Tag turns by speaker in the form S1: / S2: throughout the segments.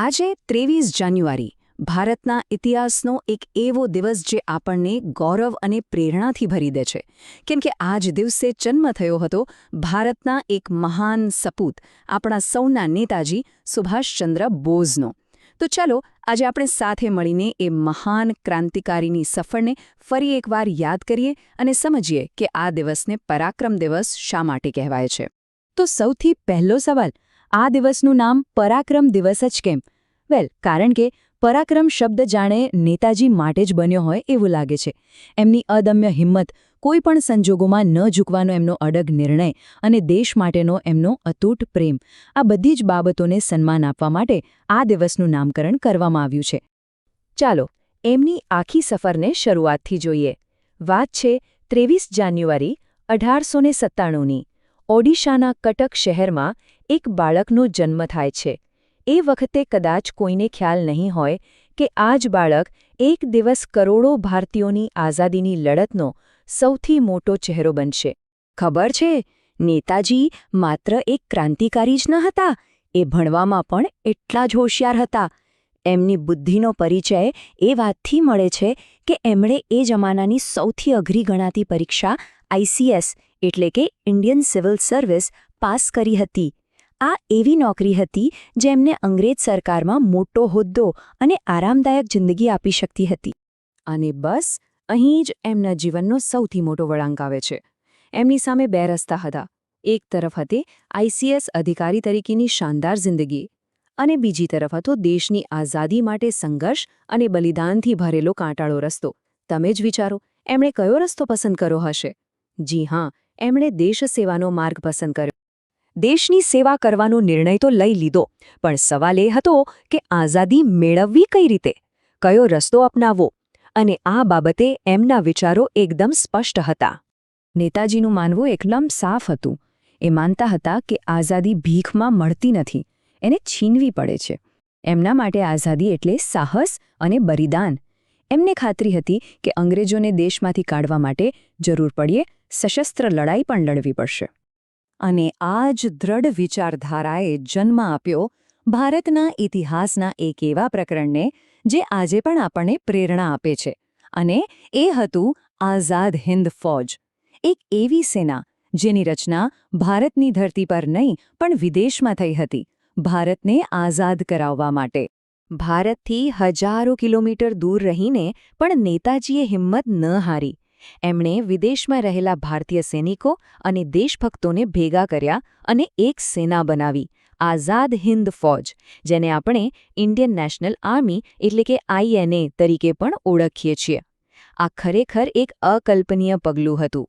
S1: આજે ત્રેવીસ જાન્યુઆરી ભારતના ઇતિહાસનો એક એવો દિવસ જે આપણને ગૌરવ અને પ્રેરણાથી ભરી દે છે. કેમ કે આ જ દિવસે જન્મ થયો હતો ભારતના એક મહાન સપૂત, આપણા સૌના નેતાજી સુભાષચંદ્ર બોઝનો. તો ચાલો આજે આપણે સાથે મળીને એ મહાન ક્રાંતિકારીની સફળને ફરી એકવાર યાદ કરીએ અને સમજીએ કે આ દિવસને પરાક્રમ દિવસ શા માટે કહેવાય છે. તો સૌથી પહેલો સવાલ આ દિવસનું નામ પરાક્રમ દિવસ જ કેમ? વેલ, કારણ કે પરાક્રમ શબ્દ જાણે નેતાજી માટે જ બન્યો હોય એવું લાગે છે. એમની અદમ્ય હિંમત કોઈ પણ સંજોગોમાં ન ઝૂકવાનો એમનો અડગ નિર્ણય અને દેશ માટેનો એમનો અતૂટ પ્રેમ. આ બધી જ બાબતોને સન્માન આપવા માટે આ દિવસનું નામકરણ કરવામાં આવ્યું છે. ચાલો, એમની આખી સફરને શરૂઆતથી જોઈએ. વાત છે ત્રેવીસ જાન્યુઆરી અઢારસો સત્તાણુંની. ઓડિશાના કટક શહેરમાં એક બાળકનો જન્મ થાય છે. એ વખતે કદાચ કોઈને ખ્યાલ નહીં હોય કે આ જ બાળક એક દિવસ કરોડો ભારતીયોની આઝાદીની લડતનો સૌથી મોટો ચહેરો બનશે. ખબર છે? નેતાજી માત્ર એક ક્રાંતિકારી જ ન હતા, એ ભણવામાં પણ એટલા જ હોશિયાર હતા. એમની બુદ્ધિનો પરિચય એ વાતથી મળે છે કે એમણે એ જમાનાની સૌથી અઘરી ગણાતી પરીક્ષા આઈસીએસ એટલે કે ઇન્ડિયન સિવિલ સર્વિસ, પાસ કરી હતી. આ એવી નોકરી હતી જેમને અંગ્રેજ સરકારમાં મોટો હોદ્દો અને આરામદાયક જિંદગી આપી શકતી હતી. અને બસ અહીં જ એમના જીવનનો સૌથી મોટો વળાંક આવે છે. એમની સામે બે રસ્તા હતા. એક તરફ હતી આઈસીએસ અધિકારી તરીકેની શાનદાર જિંદગી અને બીજી તરફ હતો દેશની આઝાદી માટે સંઘર્ષ અને બલિદાનથી ભરેલો કાંટાળો રસ્તો. તમે જ વિચારો, એમણે કયો રસ્તો પસંદ કર્યો હશે? જી હા, એમણે દેશ સેવાનો માર્ગ પસંદ કર્યો. દેશની સેવા કરવાનો નિર્ણય તો લઈ લીધો, પણ સવાલ એ હતો કે આઝાદી મેળવવી કઈ રીતે? કયો રસ્તો અપનાવવો? અને આ બાબતે એમના વિચારો એકદમ સ્પષ્ટ હતા. નેતાજીનું માનવું એકદમ સાફ હતું. એ માનતા હતા કે આઝાદી ભીખમાં મળતી નથી, એને છીનવી પડે છે. એમના માટે આઝાદી એટલે સાહસ અને બલિદાન. એમને ખાતરી હતી કે અંગ્રેજોને દેશમાંથી કાઢવા માટે જરૂર પડીએ, સશસ્ત્ર લડાઈ પણ લડવી પડશે. અને આ જ દ્રઢ વિચારધારાએ જન્મ આપ્યો ભારતના ઇતિહાસના એક એવા પ્રકરણને જે આજે પણ આપણને પ્રેરણા આપે છે. અને એ હતું આઝાદ હિન્દ ફૌજ. એક એવી સેના જેની રચના ભારતની ધરતી પર નહીં, પણ વિદેશમાં થઈ હતી. ભારતને આઝાદ કરાવવા માટે. ભારતથી હજારો કિલોમીટર દૂર રહીને પણ નેતાજીએ હિંમત ન હારી. એમણે વિદેશમાં રહેલા ભારતીય સૈનિકો અને દેશભક્તોને ભેગા કર્યા અને એક સેના બનાવી, આઝાદ હિન્દ ફૌજ, જેને આપણે ઇન્ડિયન નેશનલ આર્મી એટલે કે આઈએનએ તરીકે પણ ઓળખીએ છીએ. આ ખરેખર એક અકલ્પનીય પગલું હતું.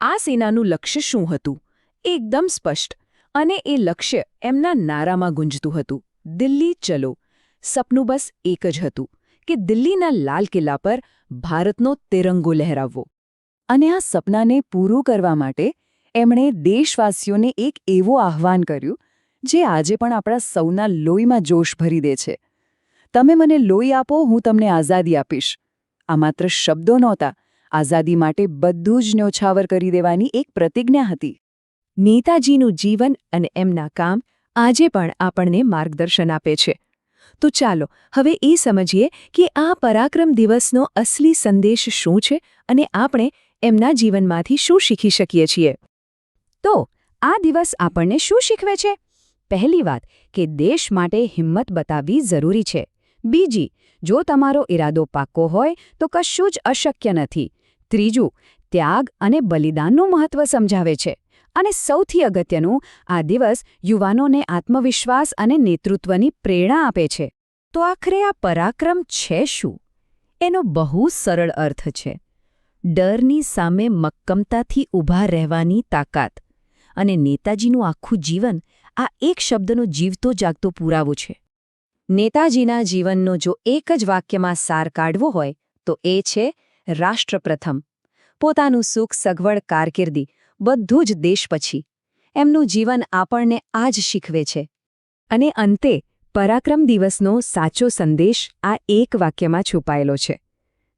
S1: આ સેનાનું લક્ષ્ય શું હતું? એકદમ સ્પષ્ટ, અને એ લક્ષ્ય એમના નારામાં ગુંજતું હતું. દિલ્હી ચલો, સપનું બસ એક જ હતું. કે દિલ્હીના લાલ કિલ્લા પર ભારતનો તિરંગો લહેરાવવો. અને આ સપનાને પૂરું કરવા માટે એમણે દેશવાસીઓને એક એવું આહ્વાન કર્યું, જે આજે પણ આપણા સૌના લોહીમાં જોશ ભરી દે છે. તમે મને લોહી આપો, હું તમને આઝાદી આપીશ. આ માત્ર શબ્દો નહોતા, આઝાદી માટે બધું જ ન્યોછાવર કરી દેવાની એક પ્રતિજ્ઞા હતી. નેતાજીનું જીવન અને એમના કામ આજે પણ આપણને માર્ગદર્શન આપે છે. તો ચાલો, હવે એ સમજીએ કે આ પરાક્રમ દિવસનો અસલી સંદેશ શું છે અને આપણે એમના જીવનમાંથી શું શીખી શકીએ છીએ. તો, આ દિવસ આપણને શું શીખવે છે? પહેલી વાત, કે દેશ માટે હિંમત બતાવવી જરૂરી છે. બીજી, જો તમારો ઈરાદો પાક્કો હોય, તો કશું જ અશક્ય નથી. ત્રીજું, ત્યાગ અને બલિદાનનું મહત્વ સમજાવે છે. અને સૌથી અગત્યનું, આ દિવસ યુવાનોને આત્મવિશ્વાસ અને નેતૃત્વની પ્રેરણા આપે છે. તો આખરે આ પરાક્રમ છે શું? એનો બહુ સરળ અર્થ છે. ડરની સામે મક્કમતાથી ઊભા રહેવાની તાકાત અને નેતાજીનું આખું જીવન આ એક શબ્દનો જીવતો જાગતો પુરાવો છે. નેતાજીના જીવનનો જો એક જ વાક્યમાં સાર કાઢવો હોય તો એ છે રાષ્ટ્રપ્રથમ. પોતાનું સુખ સગવડ કારકિર્દી બધું જ દેશ પછી. એમનું જીવન આપણને આ જ શીખવે છે. અને અંતે, પરાક્રમ દિવસનો સાચો સંદેશ આ એક વાક્યમાં છુપાયેલો છે.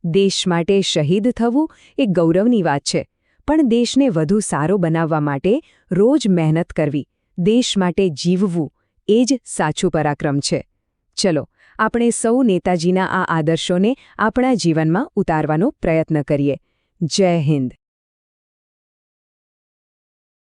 S1: દેશ માટે શહીદ થવું એ ગૌરવની વાત છે, પણ દેશને વધુ સારો બનાવવા માટે રોજ મહેનત કરવી, દેશ માટે જીવવું, એ જ સાચું પરાક્રમ છે. ચલો, આપણે સૌ નેતાજીના આ આદર્શોને આપણા જીવનમાં ઉતારવાનો પ્રયત્ન કરીએ. જય હિન્દ.